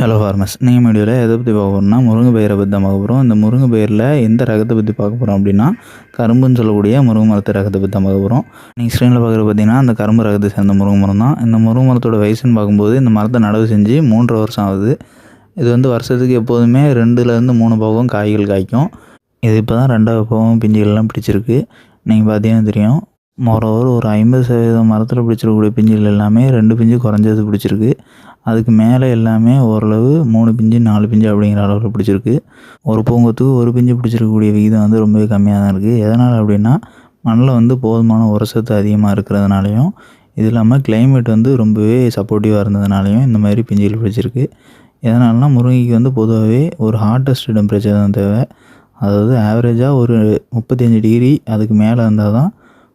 Hello ஃபார்மஸ் நீங்கள் வீடியோவில் எதை பற்றி பார்க்க போகிறோம்னா முருங்கை பயிரை பற்றி தான் பார்க்க போகிறோம் இந்த முருங்கை பயிரில் எந்த ரகத்தை பற்றி பார்க்க போகிறோம் அப்படின்னா கரும்புன்னு சொல்லக்கூடிய முருங்கை மரத்து ரகத்தை பற்றி தான் பார்க்க போகிறோம் நீங்கள் ஸ்க்ரீனில் பார்க்குறது பார்த்தீங்கன்னா அந்த கரும்பு ரகத்தை சேர்ந்த முருங்கை மரம் தான். இந்த முருங்கை மரத்தோட வயசுன்னு பார்க்கும்போது இந்த மரத்தை நடவு செஞ்சு மூன்றரை வருஷம் ஆகுது. இது வந்து வருஷத்துக்கு எப்போதுமே ரெண்டுலேருந்து மூணு பாகம் காய்கள் காய்க்கும். இது இப்போ தான் ரெண்டாவது பாகம் பிஞ்சுகள்லாம் பிடிச்சிருக்கு. நீங்கள் பார்த்தீங்கன்னா தெரியும். மொரோவர் ஒரு ஐம்பது சதவீதம் மரத்தில் பிடிச்சிருக்கக்கூடிய பிஞ்சுகள் எல்லாமே ரெண்டு பிஞ்சு குறைஞ்சது பிடிச்சிருக்கு. அதுக்கு மேலே எல்லாமே ஓரளவு மூணு பிஞ்சு நாலு பிஞ்சு அப்படிங்கிற அளவில் பிடிச்சிருக்கு. ஒரு பூங்கத்துக்கு ஒரு பிஞ்சு பிடிச்சிருக்கக்கூடிய விகிதம் வந்து ரொம்பவே கம்மியாக தான் இருக்குது எதனால் அப்படின்னா மண்ணில் வந்து போதுமான உரசத்து அதிகமாக இருக்கிறதுனாலையும் இது இல்லாமல் கிளைமேட் வந்து ரொம்பவே சப்போர்ட்டிவாக இருந்ததுனாலையும் இந்த மாதிரி பிஞ்சுகள் பிடிச்சிருக்கு. எதனால்னா முருங்கைக்கு வந்து பொதுவாகவே ஒரு ஹாட்டஸ்ட் டெம்பரேச்சர் தான் தேவை. அதாவது ஆவரேஜாக ஒரு முப்பத்தஞ்சு டிகிரி அதுக்கு மேலே இருந்தால் தான்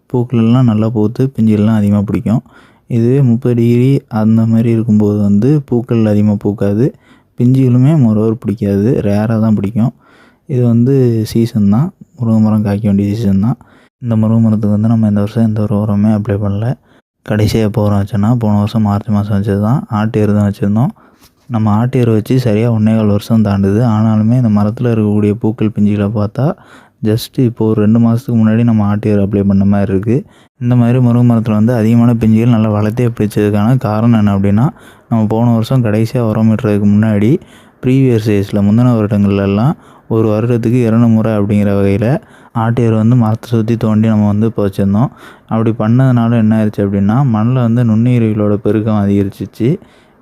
பூக்களெல்லாம் நல்லா பூத்து பிஞ்சுகள்லாம் அதிகமாக பிடிக்கும். இதுவே முப்பது டிகிரி அந்த மாதிரி இருக்கும்போது வந்து பூக்கள் அதிகமாக பூக்காது. பிஞ்சுகளுமே மொரோர் பிடிக்காது. ரேராக தான் பிடிக்கும். இது வந்து சீசன் தான். முருங்கை மரம் காய்க்க வேண்டிய சீசன் தான். இந்த முருங்கை மரத்துக்கு வந்து நம்ம இந்த வருஷம் எந்த ஒரு உரமே அப்ளை பண்ணல. கடைசியாக எப்போ உரம் வச்சோன்னா போன வருஷம் மார்ச் மாதம் வச்சது தான் ஆட்டு எரு தான் வச்சுருந்தோம். நம்ம ஆட்டு எரு வச்சு சரியாக ஒன்றே கால் வருஷம் தாண்டுது. ஆனாலுமே இந்த மரத்தில் இருக்கக்கூடிய பூக்கள் பிஞ்சுகளை பார்த்தா ஜஸ்ட்டு இப்போது ஒரு ரெண்டு மாதத்துக்கு முன்னாடி நம்ம ஆட்டியர் அப்ளை பண்ண மாதிரி இருக்குது இந்த மாதிரி முருங்கை மரத்தில் வந்து அதிகமான பிஞ்சுகள் நல்லா வளர்த்தே பிடிச்சதுக்கான காரணம் என்ன அப்படின்னா நம்ம போன வருஷம் கடைசியாக உரம் விட்டுறதுக்கு முன்னாடி ப்ரீவியஸ் சைஸில் முந்தின வருடங்கள்லாம் ஒரு வருடத்துக்கு இரண்டு முறை அப்படிங்கிற வகையில் ஆட்டியர் வந்து மரத்தை சுற்றி தோண்டி நம்ம வந்து இப்போ வச்சுருந்தோம். அப்படி பண்ணதுனால என்ன ஆயிடுச்சு அப்படின்னா மண்ணில் வந்து நுண்ணுயிரிகளோட பெருக்கம் அதிகரிச்சிச்சு.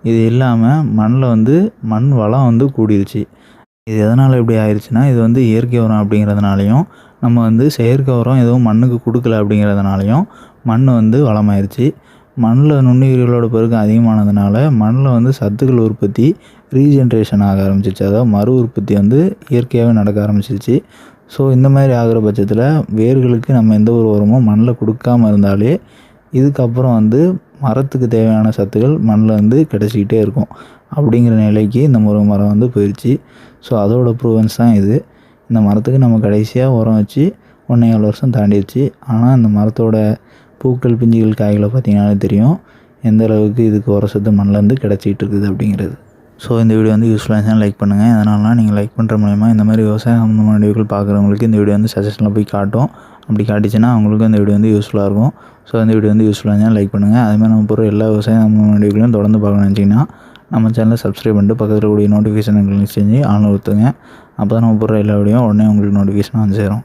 இது இல்லாமல் மண்ணில் வந்து மண் வளம் வந்து கூடிருச்சு. இது எதனால் இப்படி ஆயிடுச்சுன்னா இது வந்து இயற்கை உரம் அப்படிங்கிறதுனாலையும் நம்ம வந்து செயற்கை உரம் எதுவும் மண்ணுக்கு கொடுக்கல அப்படிங்கிறதுனாலையும் மண் வந்து வளமாயிருச்சு. மண்ணில் நுண்ணுயிர்களோட பெருக்கம் அதிகமானதுனால மண்ணில் வந்து சத்துக்கள் உற்பத்தி ரீஜென்ரேஷன் ஆக ஆரம்பிச்சிச்சு அதாவது மறு உற்பத்தி வந்து இயற்கையாகவே நடக்க ஆரம்பிச்சிருச்சு. ஸோ இந்த மாதிரி ஆகிற பட்சத்தில் வேர்களுக்கு நம்ம எந்த ஒரு உரமும் மண்ணில் கொடுக்காமல் இருந்தாலே இதுக்கப்புறம் வந்து மரத்துக்கு தேவையான சத்துக்கள் மண்ணில் வந்து கிடச்சிக்கிட்டே இருக்கும் அப்படிங்கிற நிலைக்கு இந்த முருங்கை மரம் வந்து போயிடுச்சு ஸோ அதோட ப்ரூவன்ஸ் தான் இது. இந்த மரத்துக்கு நம்ம கடைசியாக உரம் வச்சு ஒன்றே ஏழு வருஷம் தாண்டிடுச்சு ஆனால் இந்த மரத்தோட பூக்கள் பிஞ்சுகள் காய்களை பார்த்திங்கனாலே தெரியும் எந்த அளவுக்கு இதுக்கு உர சத்து மண்ணிலேருந்து கிடச்சிக்கிட்டு இருக்குது அப்படிங்கிறது. ஸோ இந்த வீடியோ வந்து யூஸ்ஃபுல்லாக இருந்தால் லைக் பண்ணுங்கள் அதனால நீங்கள் லைக் பண்ணுற மூலயமா இந்த மாதிரி விவசாயம் சம்மந்தமான வீடியோக்கள் பார்க்குறவங்களுக்கு இந்த வீடியோ வந்து சஜஷனில் போய் காட்டும். அப்படி காட்டிச்சுன்னா அவங்களுக்கும் அந்த வீடியோ வந்து யூஸ்ஃபுல்லாக இருக்கும். ஸோ அந்த வீடியோ வந்து யூஸ்ஃபுல்லாக இருந்தால் லைக் பண்ணுங்கள் அதுமாதிரி நம்ம போகிற எல்லா விவசாயம் நம்ம வீடியோக்களையும் தொடர்ந்து பார்க்கணும்னு நினச்சிங்கன்னா நம்ம சேனலை சப்ஸ்கிரைப் பண்ணிட்டு பக்கத்தில் கூடிய நோட்டிஃபிகேஷன் செஞ்சு ஆன் ஊற்றுங்க அப்போ தான் நம்ம போகிற எல்லா வீடியோ உடனே உங்களுக்கு நோட்டிஃபிகேஷன் வந்து சேரும்.